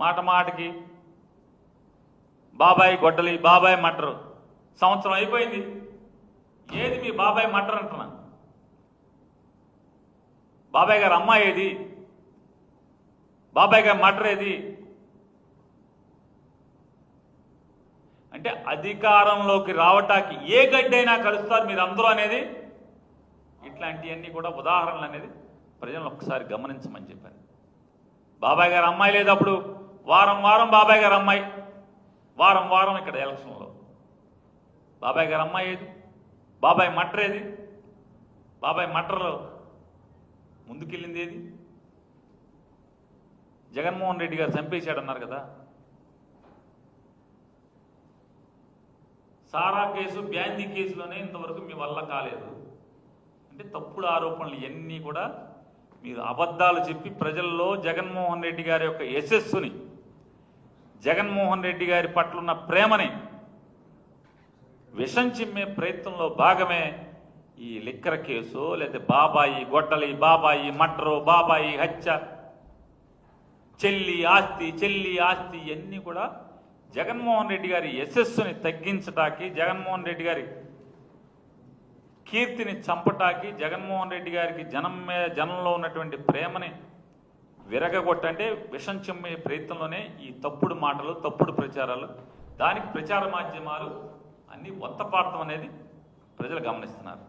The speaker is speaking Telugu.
మాట మాటకి. బాబాయ్ గొడ్డలి బాబాయ్ మటరు. సంవత్సరం అయిపోయింది. ఏది మీ బాబాయ్ మటర్ అంటున్నా? బాబాయ్ గారు అమ్మాయి ఏది? బాబాయ్ గారు మటర్ ఏది? అంటే అధికారంలోకి రావటానికి ఏ గడ్డైనా కలుస్తారు మీరు అందరూ అనేది ఇట్లాంటివన్నీ కూడా ఉదాహరణలు అనేది ప్రజలను ఒకసారి గమనించమని చెప్పారు. బాబాయ్ గారు అమ్మాయి లేదు అప్పుడు. వారం వారం బాబాయ్ గారు అమ్మాయి. వారం వారం ఇక్కడ ఎలక్షన్లో. బాబాయ్ గారు అమ్మాయి ఏది? బాబాయ్ మటర్ ఏది? బాబాయ్ మటర్ ముందుకెళ్ళింది ఏది? జగన్మోహన్ రెడ్డి గారు చంపేశాడన్నారు కదా. సారా కేసు బ్యాందీ కేసులోనే ఇంతవరకు మీ వల్ల కాలేదు. అంటే తప్పుడు ఆరోపణలు ఇవన్నీ కూడా మీరు అబద్ధాలు చెప్పి ప్రజల్లో జగన్మోహన్ రెడ్డి గారి యొక్క యశస్సుని జగన్మోహన్ రెడ్డి గారి పట్ల ఉన్న ప్రేమని విషం చిమ్మే ప్రయత్నంలో భాగమే ఈ లిక్కర కేసు లేదా బాబాయి గొడ్డలి బాబాయి మట్రో బాబాయి హత్య. చెల్లి ఆస్తి చెల్లి ఆస్తి ఇవన్నీ కూడా జగన్మోహన్ రెడ్డి గారి యశస్సుని తగ్గించటానికి జగన్మోహన్ రెడ్డి గారి కీర్తిని చంపటానికి జగన్మోహన్ రెడ్డి గారికి జనం మీద జనంలో ఉన్నటువంటి ప్రేమని విరగగొట్టంటే విషం చెమ్మే ప్రయత్నంలోనే ఈ తప్పుడు మాటలు తప్పుడు ప్రచారాలు దానికి ప్రచార మాధ్యమాలు అన్ని ఒత్తపాడటం అనేది ప్రజలు గమనిస్తున్నారు.